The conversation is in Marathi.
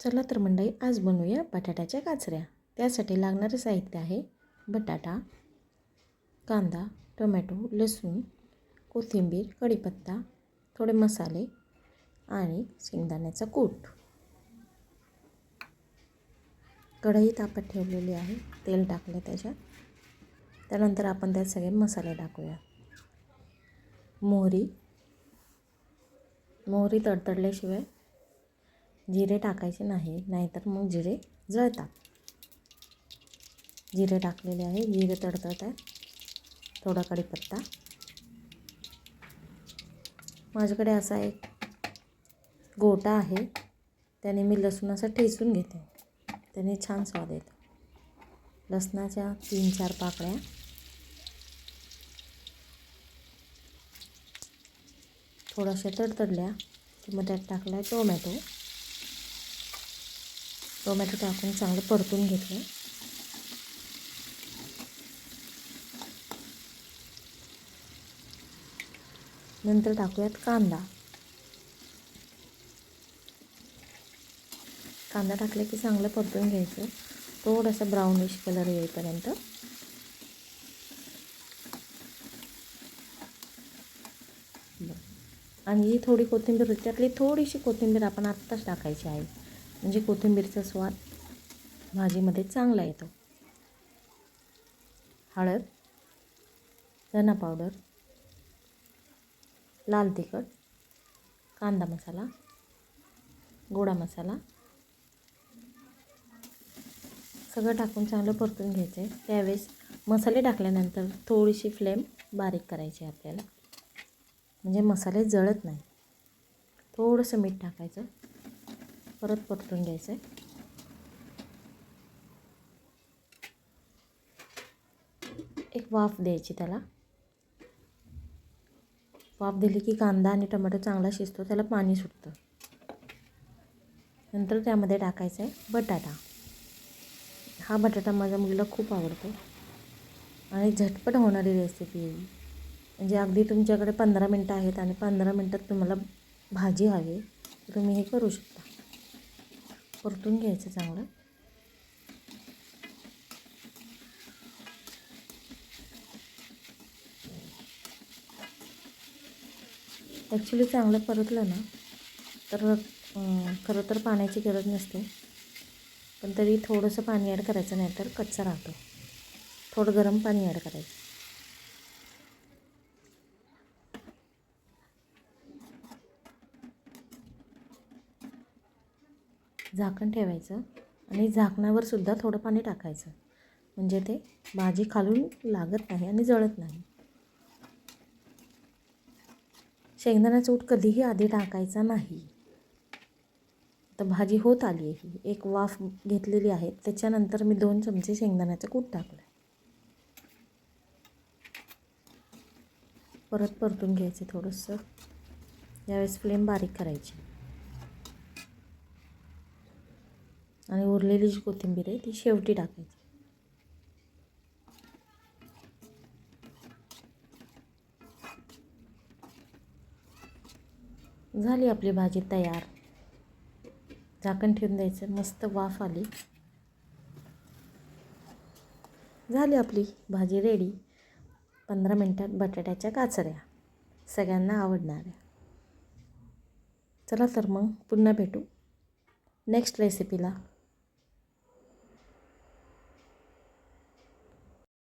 चला तर मंडळी आज बनवूया बटाट्याच्या काचऱ्या. त्यासाठी लागणारं साहित्य आहे बटाटा कांदा टोमॅटो लसूण कोथिंबीर कढीपत्ता थोडे मसाले आणि शेंगदाण्याचा कूट. कढई तापत ठेवलेली आहे तेल टाकलं त्याच्यात. त्यानंतर आपण त्यात सगळे मसाले टाकूया मोहरी मोहरी तडतडल्याशिवाय जिरे टाकायचे नाही नाहीतर मग जिरे जळतात. जिरे टाकलेले आहे जिरे तडतडत आहे थोडा कढीपत्ता. माझ्याकडे असा एक गोटा आहे त्याने मी लसूण असं ठेचून घेते. त्याने छान स्वाद येतो. लसणाच्या तीन चार पाकळ्या. थोड्याशा तडतडल्या की मग त्यात टाकला आहे टोमॅटो. टोमॅटो टाकून चांगलं परतून घेतलं नंतर टाकूयात कांदा. कांदा टाकला की चांगलं परतून घ्यायचं. थोडंसं ब्राउनिश कलर येईपर्यंत. आणि ही थोडी कोथिंबीर होती त्यातली थोडीशी कोथिंबीर आपण आत्ताच टाकायची आहे. म्हणजे कोथिंबीरचा स्वाद भाजीमध्ये चांगला येतो. हळद धना पावडर लाल तिखट कांदा मसाला गोडा मसाला. सगळं टाकून चांगलं परतून घ्यायचं आहे त्यावेळेस मसाले टाकल्यानंतर थोडीशी फ्लेम बारीक करायची आहे आपल्याला. म्हणजे मसाले जळत नाही. थोडंसं मीठ टाकायचं. परत परतून घ्यायचं आहे. एक वाफ द्यायची त्याला. वाफ दिली की कांदा आणि टमाटो चांगला शिजतो त्याला पाणी सुटतं. नंतर त्यामध्ये टाकायचं आहे बटाटा. हा बटाटा माझ्या मुलीला खूप आवडतो. आणि झटपट होणारी रेसिपी आहे म्हणजे अगदी तुमच्याकडे पंधरा मिनटं आहेत आणि पंधरा मिनटात तुम्हाला भाजी हवी तुम्ही हे करू शकता. परतून घ्यायचं चांगलं. ॲक्च्युली चांगलं परतलं ना तर खरं तर पाण्याची गरज नसते. पण तरी थोडंसं पाणी ॲड करायचं नाही तर कच्चा राहतो. थोडं गरम पाणी ॲड करायचं. झाकण ठेवायचं आणि झाकणावर सुद्धा थोडं पाणी टाकायचं. म्हणजे ते भाजी खालून लागत नाही आणि जळत नाही. शेंगदाण्याचा ऊट कधीही आधी टाकायचा नाही. तर भाजी होत आली आहे. ही एक वाफ घेतलेली आहे. त्याच्यानंतर मी दोन चमचे शेंगदाण्याचं कूट टाकलं परत परतून घ्यायचं थोडंसं. यावेळेस फ्लेम बारीक करायची. आणि उरलेली जी कोथिंबीर आहे ती शेवटी टाकायची. झाली आपली भाजी तयार. झाकण ठेवून द्यायचं मस्त वाफ आली. झाली आपली भाजी रेडी पंधरा मिनटात बटाट्याच्या काचऱ्या. सगळ्यांना आवडणाऱ्या. चला तर मग पुन्हा भेटू. नेक्स्ट रेसिपीला